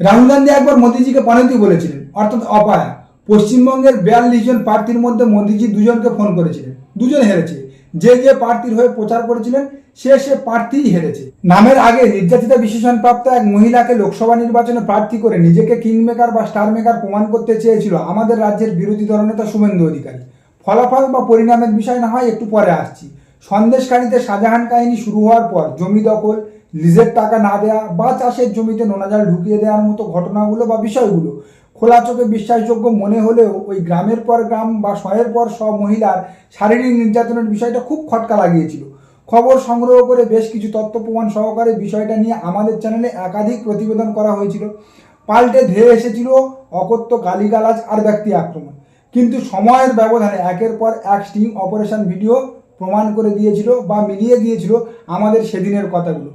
রাহুল গান্ধী একবার মোদিজিকে পনেতি বলেছিলেন, অর্থাৎ অপায়া। পশ্চিমবঙ্গের বিয়াল্লিশ জন প্রার্থীর মধ্যে মোদিজি দুজনকে ফোন করেছিলেন। দুজন হেরেছে। যে যে প্রার্থীর হয়ে প্রচার করেছিলেন, সে সে প্রার্থীই হেরেছে। নামের আগে নির্যাতিতা বিশেষণ প্রাপ্ত এক মহিলাকে লোকসভা নির্বাচনে প্রার্থী করে নিজেকে কিং মেকার বা স্টার মেকার প্রমাণ করতে চেয়েছিল আমাদের রাজ্যের বিরোধী দলনেতা শুভেন্দু অধিকারী। ফলাফল বা পরিণামের বিষয় না হয় একটু পরে আসছি। সন্দেশকারীতে শাহজাহান কাহিনী শুরু হওয়ার পর জমি দখল লিজের টাকা না দেওয়া বা চাষের জমিতে নোনাজাল ঢুকিয়ে দেওয়ার মতো ঘটনাগুলো বা বিষয়গুলো খোলা চোখে বিশ্বাসযোগ্য মনে হলেও ওই গ্রামের পর গ্রাম বা শয়ের পর সব মহিলার শারীরিক নির্যাতনের বিষয়টা খুব খটকা লাগিয়েছিল। খবর সংগ্রহ করে বেশ কিছু তথ্য প্রমাণ সহকারে বিষয়টা নিয়ে আমাদের চ্যানেলে একাধিক প্রতিবেদন করা হয়েছিল। পাল্টে ধেয়ে এসেছিল অকথ্য গালিগালাজ আর ব্যক্তি আক্রমণ। কিন্তু সময়ের ব্যবধানে একের পর এক স্টিং অপারেশন ভিডিও প্রমাণ করে দিয়েছিল বা মিলিয়ে দিয়েছিল আমাদের সেদিনের কথাগুলো।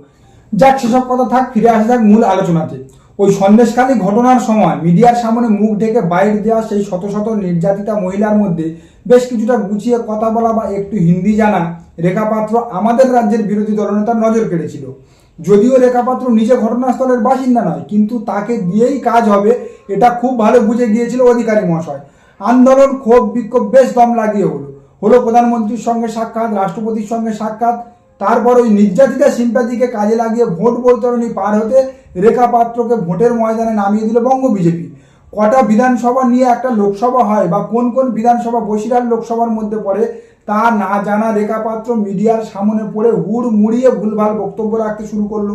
যাক, সেসব কথা থাক, ফিরে আসা যাক মূল আলোচনাতে। ওই সন্দেশখালী ঘটনার সময় মিডিয়ার সামনে মুখ ঢেকে বাইরে দেওয়া সেই শত শত নির্যাতিতা মহিলার মধ্যে বেশ কিছুটা গুছিয়ে কথা বলা বা একটু হিন্দি জানা রেখাপাত্র আমাদের রাজ্যের বিরোধী দলনেতার নজর কেড়েছিল। যদিও রেখাপাত্র নিজে ঘটনাস্থলের বাসিন্দা নয়, কিন্তু তাকে দিয়েই কাজ হবে এটা খুব ভালো বুঝে গিয়েছিল অধিকারী মহাশয়। আন্দোলন ক্ষোভ বিক্ষোভ বেশ দম লাগিয়ে হলো। হলো প্রধানমন্ত্রীর সঙ্গে সাক্ষাৎ, রাষ্ট্রপতির সঙ্গে সাক্ষাৎ তারপর ওই নির্যাতিতা সিম্প্যাথিকে কাজে লাগিয়ে ভোট বৈতরণী পার হতে রেখা পাত্রকে ভোটের ময়দানে নামিয়ে দিল বঙ্গ বিজেপি। কটা বিধানসভা নিয়ে একটা লোকসভা হয় বা কোন কোন বিধানসভা বসিরহাট লোকসভার মধ্যে পড়ে, তা না জানা রেখা পাত্র মিডিয়ার সামনে পড়ে হুড় মুড়িয়ে ভুলভাল বক্তব্য রাখতে শুরু করল।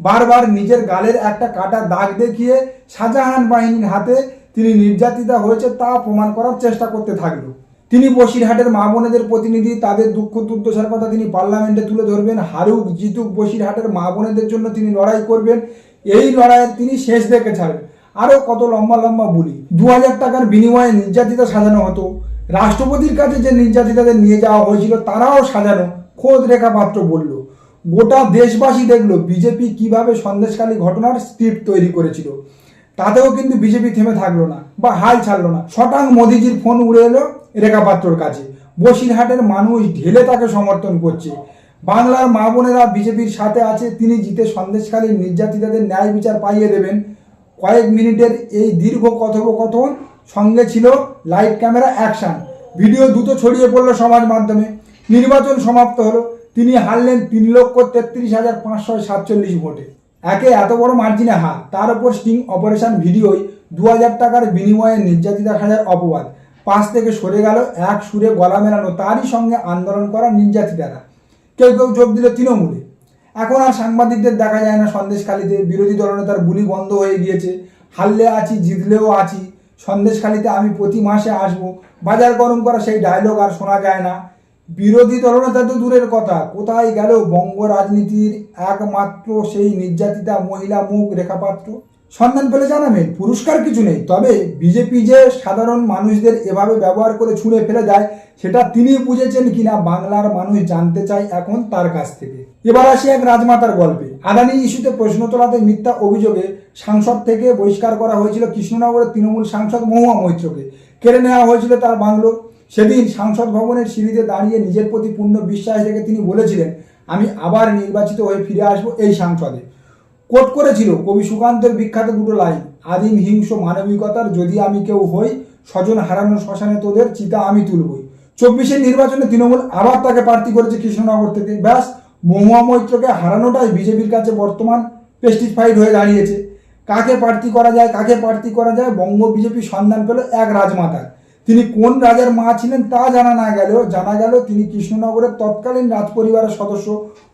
বারবার নিজের গালের একটা কাটা দাগ দেখিয়ে শাহজাহান বাহিনীর হাতে তিনি নির্যাতিতা হয়েছে তা প্রমাণ করার চেষ্টা করতে থাকল। তিনি বসিরহাটের মা বোনেদের প্রতিনিধি, তাদের দুঃখ দুর্দশার কথা তিনি পার্লামেন্টে তুলে ধরবেন, হারুক জিতুক বসিরহাটের মা বোনেদের জন্য তিনি লড়াই করবেন, এই লড়াইয়ে তিনি শেষ দেখে ছাড়বেন। আরও কত লম্বা লম্বা বলি। দু হাজার টাকার বিনিময়ে নির্যাতিতা সাজানো হতো। রাষ্ট্রপতির কাছে যে নির্যাতিতাদের নিয়ে যাওয়া হয়েছিল, তারাও সাজানো। খোদ রেখা পাত্র বলল, গোটা দেশবাসী দেখল বিজেপি কীভাবে সন্দেশকালী ঘটনার স্ক্রিপ্ট তৈরি করেছিল। তাতেও কিন্তু বিজেপি থেমে থাকল না বা হাল ছাড়লো না। শটাং মোদিজির ফোন উড়ে এলো রেখা পাত্রর কাছে। বসিরহাটের মানুষ ঢেলে তাকে সমর্থন করছে। বাংলার মা বোনেরা বিজেপির সাথে আছে, তিনি জিতে সন্দেশকালীন নির্যাতিতাদের ন্যায় বিচার পাইয়ে দেবেন। কয়েক মিনিটের এই দীর্ঘ কথোপকথন সঙ্গে ছিল লাইট ক্যামেরা অ্যাকশন। ভিডিও দ্রুত ছড়িয়ে পড়ল সমাজ মাধ্যমে। নির্বাচন সমাপ্ত হলো। তিনি হারলেন তিন লক্ষ তেত্রিশ হাজার পাঁচশো সাতচল্লিশ ভোটে। একে এত বড় মার্জিনে হার, তার উপর স্টিং অপারেশন ভিডিওয় দু হাজার টাকার বিনিময়ে নির্যাতিতা হাজার অপবাদ। পাশ থেকে সরে গেল, এক সুরে গলা মেলানো, তারই সঙ্গে আন্দোলন করা নির্যাতিতারা। কেউ কেউ যোগ দিল তৃণমূলে। এখন আর সাংবাদিকদের দেখা যায় না, সন্দেশখালিতে বিরোধী দলনেতার বুলি বন্ধ হয়ে গিয়েছে। হারলে আছি, জিতলেও আছি, সন্দেশখালিতে আমি প্রতি মাসে আসব। বাজার গরম করা সেই ডায়লগ আর শোনা যায় না। বিরোধী দলনেতা তো দূরের কথা, কোথায় গেল বঙ্গ রাজনীতির একমাত্র সেই নির্যাতিতা মহিলা মুখ রেখাপাত্র? সন্ধান পেলে জানাবেন, পুরস্কার কিছু নেই। তবে বিজেপি যে সাধারণ মানুষদের এভাবে ব্যবহার করে ছুঁড়ে ফেলে দেয়, সেটা তিনি বুঝেছেন কিনা বাংলার মানুষ জানতে চায় এখন তার কাছ থেকে। এবার আসি এক রাজমাতার গল্পে। আদানি ইস্যুতে প্রশ্ন তোলাতে মিথ্যা অভিযোগে সাংসদ থেকে বহিষ্কার করা হয়েছিল কৃষ্ণনগরের তৃণমূল সাংসদ মহুয়া মৈত্রকে। কেড়ে নেওয়া হয়েছিল তার বাংলো। সেদিন সাংসদ ভবনের সিঁড়িতে দাঁড়িয়ে নিজের প্রতি পূর্ণ বিশ্বাস রেখে তিনি বলেছিলেন, আমি আবার নির্বাচিত হয়ে ফিরে আসব এই সাংসদে। কোট করেছিল। কবি সুকান্তের বিখ্যাত দুটো লাইন, আদিম হিংস মানবিকতার যদি আমি কেউ হই, স্বজন হারানো শ্মশানে তোদের চিতা আমি তুলবই। চব্বিশের নির্বাচনে তৃণমূল আবার তাকে প্রার্থী করেছে কৃষ্ণনগর থেকে। ব্যাস, মহুয়া মৈত্রকে হারানোটাই বিজেপির কাছে বর্তমান পেস্টিফাইড হয়ে দাঁড়িয়েছে। কাকে প্রার্থী করা যায়, কাকে প্রার্থী করা যায়, বঙ্গ বিজেপি সন্ধান পেল এক রাজমাতার। তিনি কোন রাজার মা ছিলেন তা জানা না গেলেও, জানা গেল তিনি কৃষ্ণনগরের তৎকালীন রাজপরিবারের সদস্য,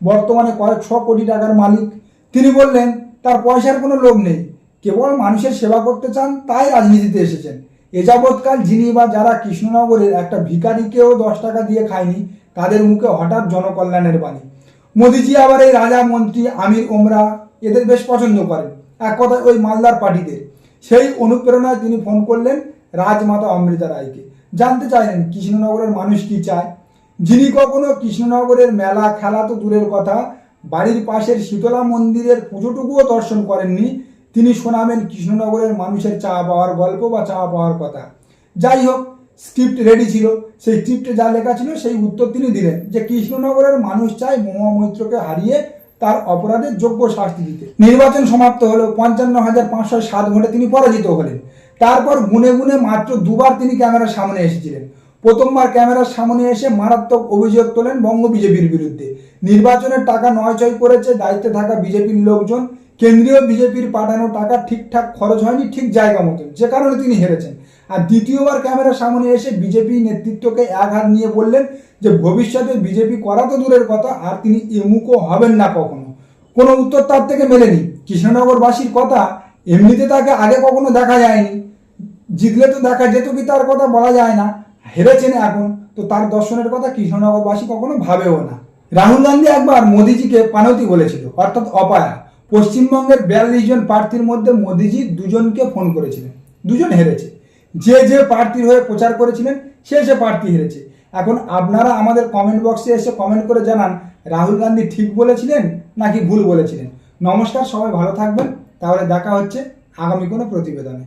বর্তমানে কয়েকশো কোটি টাকার মালিক। তিনি বললেন, তার পয়সার কোনো লোভ নেই। কেবল মানুষের সেবা করতে চান, তাই রাজনীতিতে এসেছেন। এ যাবৎকাল যিনি বা যারা কৃষ্ণনগরের একটা ভিখারিকেও দশ টাকা দিয়ে খায়নি, তাদের মুখে হঠাৎ জনকল্যাণের বাণী। মোদিজি আবার এই রাজা, মন্ত্রী, আমির ওমরা এদের বেশ পছন্দ করেন। এক কথায় ওই মালদার পার্টিদের। সেই অনুপ্রেরণায় তিনি ফোন করলেন রাজমাতা অমৃতা রায়কে। জানতে চাইলেন কৃষ্ণনগরের মানুষ কি চায়? যিনি কখনো কৃষ্ণনগরের মেলা, খেলা তো দূরের কথা বাড়ির পাশের শীতলা মন্দিরের পুজোটুকুও দর্শন করেননি। তিনি শোনাবেন কৃষ্ণনগরের মানুষের চা পাওয়ার গল্প বা চা পাওয়ার কথা। যাই হোক স্ক্রিপ্ট রেডি ছিল। সেই স্ক্রিপ্টে যা লেখা ছিল, সেই উত্তর তিনি দিলেন যে কৃষ্ণনগরের মানুষ চায় মহুয়া মৈত্রকে হারিয়ে তার অপরাধের যোগ্য শাস্তি দিতে। নির্বাচন সমাপ্ত হলো পঞ্চান্ন হাজার পাঁচশো সাত ভোটে তিনি পরাজিত হলেন। তারপর গুনে গুনে মাত্র দুবার তিনি ক্যামেরার সামনে এসেছিলেন। প্রথমবার ক্যামেরার সামনে এসে মারাত্মক অভিযোগ তোলেন বঙ্গ বিজেপির বিরুদ্ধে। নির্বাচনের টাকা নয়চয় করেছে, দায়িত্বে থাকা বিজেপির লোকজন। কেন্দ্রীয় বিজেপির পাঠানো টাকা ঠিকঠাক খরচ হয়নি ঠিক জায়গা মতন, যে কারণে তিনি হেরেছেন। আর দ্বিতীয়বার ক্যামেরার সামনে এসে বিজেপি নেতৃত্বকে এক হাত নিয়ে বললেন যে, ভবিষ্যতে বিজেপি করা তো দূরের কথা, আর তিনি এমুকও হবেন না কখনো। কোনো উত্তর তার থেকে মেলেনি। কৃষ্ণনগরবাসীর কথা এমনিতে তাকে আগে কখনো দেখা যায়নি। জিতলে তো দেখা যেত কি তার কথা বলা যায় না। হেরেছেন এখন, তো তার দর্শনের কথা কৃষ্ণনগরবাসী কখনো ভাবেও না। রাহুল গান্ধী একবার মোদিজিকে পানতি বলেছিল, অর্থাৎ অপায়া। পশ্চিমবঙ্গের বিয়াল্লিশ জন প্রার্থীর মধ্যে মোদিজি দুজনকে ফোন করেছিলেন। দুজন হেরেছে। যে যে প্রার্থীর হয়ে প্রচার করেছিলেন, সে সে প্রার্থী হেরেছে। এখন আপনারা আমাদের কমেন্ট বক্সে এসে কমেন্ট করে জানান, রাহুল গান্ধী ঠিক বলেছিলেন নাকি ভুল বলেছিলেন। নমস্কার, সবাই ভালো থাকবেন। তাহলে দেখা হচ্ছে আগামী কোনো প্রতিবেদনে।